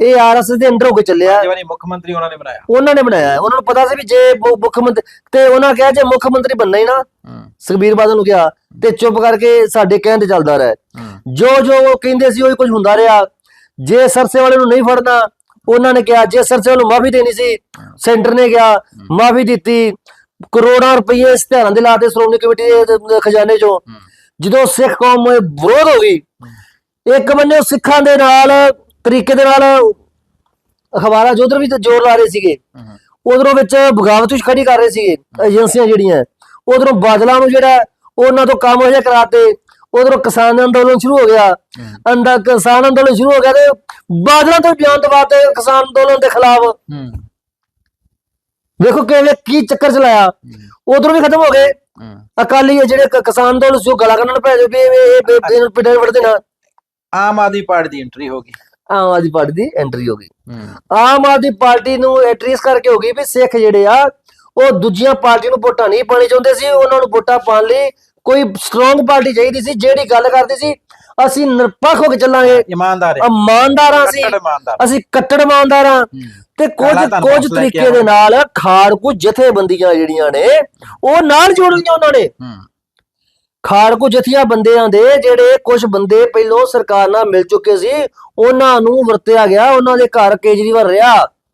ਇਹ ਆਰਐਸਐਸ ਦੇ ਅੰਡਰ ਹੋ ਕੇ ਚੱਲਿਆ। ਪੰਜ ਵਾਰੀ ਮੁੱਖ ਮੰਤਰੀ ਉਹਨਾਂ ਨੇ ਬਣਾਇਆ। ਉਹਨਾਂ ਨੇ ਬਣਾਇਆ। ਉਹਨਾਂ ਨੂੰ ਪਤਾ ਸੀ ਵੀ ਜੇ ਮੁੱਖ ਮੰਤਰੀ ਤੇ ਉਹਨਾਂ ਕਿਹਾ ਜੇ ਮੁੱਖ ਮੰਤਰੀ ਬੰਨਾ ਹੀ ਨਾ ਸੁਖਬੀਰ ਬਾਦਲ ਨੂੰ ਕਿਹਾ ਤੇ ਚੁੱਪ ਕਰਕੇ ਸਾਡੇ ਕਹਿਣ ਤੇ ਚੱਲਦਾ ਰਿਹਾ। ਜੋ ਜੋ ਉਹ ਕਹਿੰਦੇ ਸੀ ਉਹੀ ਕੁਝ ਹੁੰਦਾ ਰਿਹਾ। ਜੇ ਸਰਸੇ ਵਾਲੇ ਨੂੰ ਨਹੀਂ ਫੜਨਾ ਉਹਨਾਂ ਨੇ ਕਿਹਾ ਜੇ ਸਰਸੇ ਨੂੰ ਮਾਫੀ ਦੇਣੀ ਸੀ ਸੈਂਟਰ ਨੇ ਕਿਹਾ ਮਾਫੀ ਦਿੱਤੀ। ਕਰੋੜਾਂ ਰੁਪਏ ਇਸ਼ਤਿਹਾਰਾਂ ਦੇ ਲਾਤੇ ਸ਼੍ਰੋਮਣੀ ਕਮੇਟੀ ਦੇ ਖਜ਼ਾਨੇ ਚੋਂ। ਜਦੋਂ ਸਿੱਖ ਕੌਮ ਵਿਰੋਧ ਹੋ ਗਈ ਇੱਕ ਬੰਨੇ ਸਿੱਖਾਂ ਦੇ ਨਾਲ ਤਰੀਕੇ ਦੇ ਨਾਲ ਅਖਬਾਰਾਂ ਜੋਧਰ ਵੀ ਜ਼ੋਰ ਲਾ ਰਹੇ ਸੀਗੇ। ਉਧਰੋਂ ਵਿੱਚ ਬਗਾਵਤ ਵੀ ਖੜੀ ਕਰ ਰਹੇ ਸੀਗੇ ਏਜੰਸੀਆਂ ਜਿਹੜੀਆਂ। ਉਧਰੋਂ ਬਾਦਲਾਂ ਨੂੰ ਜਿਹੜਾ ਉਹਨਾਂ ਤੋਂ ਕੰਮ ਹੋ ਜਾ ਕਰਾਤੇ ਉਧਰੋਂ ਕਿਸਾਨ ਅੰਦੋਲਨ ਸ਼ੁਰੂ ਹੋ ਗਿਆ। ਅੰਦਰ ਕਿਸਾਨ ਅੰਦੋਲਨ ਸ਼ੁਰੂ ਹੋ ਗਿਆ ਤੇ ਬਾਦਲਾਂ ਤੋਂ ਬਿਆਨ ਦਵਾਤੇ ਕਿਸਾਨ ਅੰਦੋਲਨ ਦੇ ਖਿਲਾਫ ਵੇਖੋ ਕਿਵੇਂ ਕੀ ਚੱਕਰ ਚਲਾਇਆ। ਉਧਰੋਂ ਵੀ ਖਤਮ ਹੋ ਗਏ। ਅਕਾਲੀ ਜਿਹੜੇ ਕਿਸਾਨ ਅੰਦੋਲਨ ਉਹ ਗਲਾ ਕੱਢਣ ਪੈ ਜੇ ਵੀ ਇਹ ਪਿੱਟੇ ਵੜਦੇ ਨਾ ਆਮ ਆਦਮੀ ਪਾਰਟੀ ਦੀ ਐਂਟਰੀ ਹੋ ਗਈ। ਆਮ ਆਦਮੀ ਪਾਰਟੀ ਦੀ ਐਂਟਰੀ ਹੋ ਗਈ। ਆਮ ਆਦਮੀ ਪਾਰਟੀ ਨੂੰ ਐਟਰੀਸ ਕਰਕੇ ਹੋ ਗਈ ਵੀ ਸਿੱਖ ਜਿਹੜੇ ਆ ਉਹ ਦੂਜੀਆਂ ਪਾਰਟੀਆਂ ਨੂੰ ਵੋਟਾਂ ਨਹੀਂ ਪਾਣੀ ਚਾਹੁੰਦੇ ਸੀ ਉਹਨਾਂ ਨੂੰ ਵੋਟਾਂ ਪਾਉਣ ਲਈ ਕੋਈ ਸਟਰੋਂਗ ਪਾਰਟੀ ਚਾਹੀਦੀ ਸੀ ਜਿਹੜੀ ਗੱਲ ਕਰਦੀ ਸੀ ਅਸੀਂ ਨਿਰਪੱਖ ਹੋ ਕੇ ਚੱਲਾਂਗੇ। ਇਮਾਨਦਾਰ ਇਮਾਨਦਾਰਾਂ ਸੀ। ਅਸੀਂ ਕੱਟੜ ਇਮਾਨਦਾਰਾਂ। ਤੇ ਕੁਝ ਕੁਝ ਤਰੀਕੇ ਦੇ ਨਾਲ ਖਾੜਕੂ ਜਥੇਬੰਦੀਆਂ ਜਿਹੜੀਆਂ ਨੇ ਉਹ ਨਾਲ ਜੋੜ ਲਈਆਂ ਉਹਨਾਂ ਨੇ। ਖਾੜਕੂ ਜਥੀਆਂ ਬੰਦਿਆਂ ਦੇ ਜਿਹੜੇ ਕੁਝ ਬੰਦੇ ਪਹਿਲੋਂ ਸਰਕਾਰ ਨਾਲ ਮਿਲ ਚੁੱਕੇ ਸੀ, ਉਹਨਾਂ ਨੂੰ ਵਰਤਿਆ ਗਿਆ, ਉਹਨਾਂ ਦੇ ਘਰ ਕੇਜਰੀਵਾਲ ਰਿਹਾ।